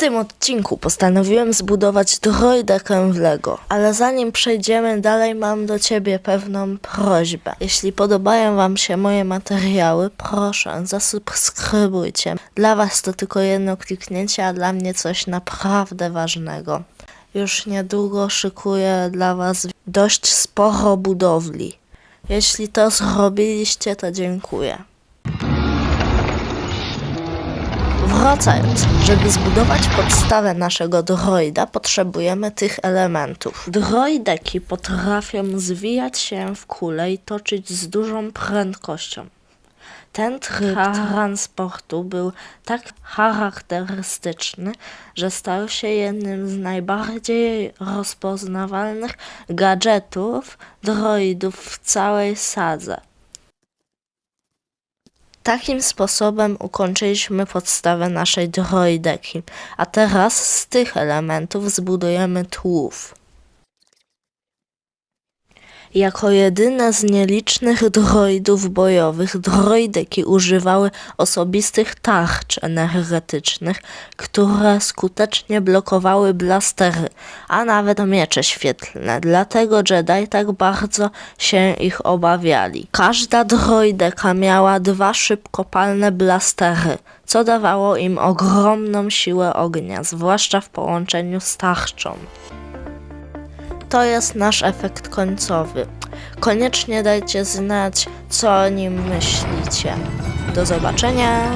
tym odcinku postanowiłem zbudować droidekę w Lego, ale zanim przejdziemy dalej mam do Ciebie pewną prośbę. Jeśli podobają Wam się moje materiały, proszę zasubskrybujcie. Dla Was to tylko jedno kliknięcie, a dla mnie coś naprawdę ważnego. Już niedługo szykuję dla Was dość sporo budowli. Jeśli to zrobiliście, to dziękuję. Wracając, żeby zbudować podstawę naszego droida, potrzebujemy tych elementów. Droideki potrafią zwijać się w kule i toczyć z dużą prędkością. Ten tryb transportu był tak charakterystyczny, że stał się jednym z najbardziej rozpoznawalnych gadżetów droidów w całej sadze. Takim sposobem ukończyliśmy podstawę naszej droideki, a teraz z tych elementów zbudujemy tułów. Jako jedyne z nielicznych droidów bojowych, droideki używały osobistych tarcz energetycznych, które skutecznie blokowały blastery, a nawet miecze świetlne. Dlatego Jedi tak bardzo się ich obawiali. Każda droideka miała dwa szybkopalne blastery, co dawało im ogromną siłę ognia, zwłaszcza w połączeniu z tarczą to jest nasz efekt końcowy. Koniecznie dajcie znać, co o nim myślicie. Do zobaczenia!